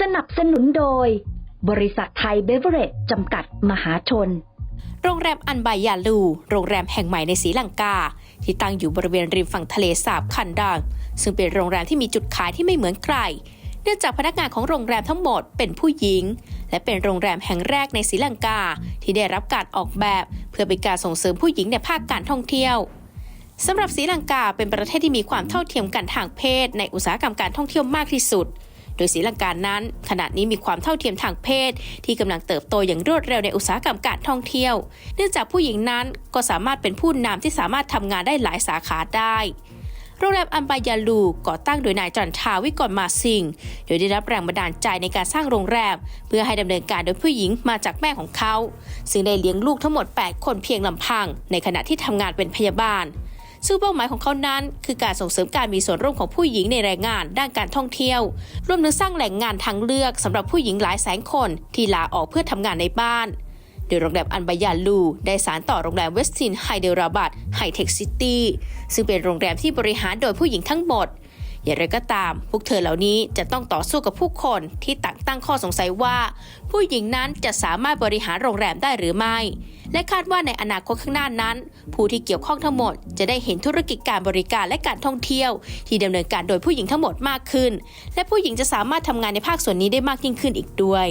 สนับสนุนโดย บริษัทไทยเบเวอเรจจำกัดมหาชน โรงแรมอันบายาลู โรงแรมแห่งใหม่ในศรีลังกา ที่ตั้งอยู่บริเวณริมฝั่งทะเลสาบคันดัง ซึ่งเป็นโรงแรมที่มีจุดขายที่ไม่เหมือนใคร เนื่องจากพนักงานของโรงแรมทั้งหมดเป็นผู้หญิง และเป็นโรงแรมแห่งแรกในศรีลังกา ที่ได้รับการออกแบบ เพื่อเป็นการส่งเสริมผู้หญิงในภาคการท่องเที่ยวสำหรับศรีลังกาเป็นประเทศที่มีความเท่าเทียมกันทางเพศ ในอุตสาหกรรมการท่องเที่ยวมากที่สุด โดยศรีลังกานั้น ขณะนี้มีความเท่าเทียมทางเพศ ที่กำลังเติบโตอย่างรวดเร็วในอุตสาหกรรมการท่องเที่ยว เนื่องจากผู้หญิงนั้นก็สามารถเป็นผู้นำที่สามารถทำงานได้หลายสาขาได้โรงแรมอัมบายาลูก่อตั้งโดยนายจันทาวิกรมาซิง โดยได้รับแรงบันดาลใจในการสร้างโรงแรม เพื่อให้ดำเนินการโดยผู้หญิงมาจากแม่ของเขา ซึ่งได้เลี้ยงลูกทั้งหมด 8 คนเพียงลำพัง ในขณะที่ทำงานเป็นพยาบาล ซึ่งเป้าหมายของเขานั้นคือการส่งเสริมการมีส่วนร่วมของผู้หญิงในแรงงานด้านการท่องเที่ยว รวมถึงสร้างแหล่งงานทางเลือกสำหรับผู้หญิงหลายแสนคนที่ลาออกเพื่อทำงานในบ้าน โดยโรงแรมอันบายาลู ได้สารต่อโรงแรมเวสตินไฮเดราบัดไฮเทคซิตี้ซึ่งเป็นโรงแรมที่บริหารโดยผู้หญิงทั้งหมด อย่างไรก็ตาม พวกเธอเหล่านี้จะต้องต่อสู้กับผู้คนที่ต่างตั้งข้อสงสัยว่า ผู้หญิงนั้นจะสามารถบริหารโรงแรมได้หรือไม่ และคาดว่าในอนาคตข้างหน้านั้น ผู้ที่เกี่ยวข้องทั้งหมด จะได้เห็นธุรกิจการบริการและการท่องเที่ยว ที่ดำเนินการโดยผู้หญิงทั้งหมดมากขึ้น และผู้หญิงจะสามารถทำงานในภาคส่วนนี้ได้มากยิ่งขึ้นอีกด้วย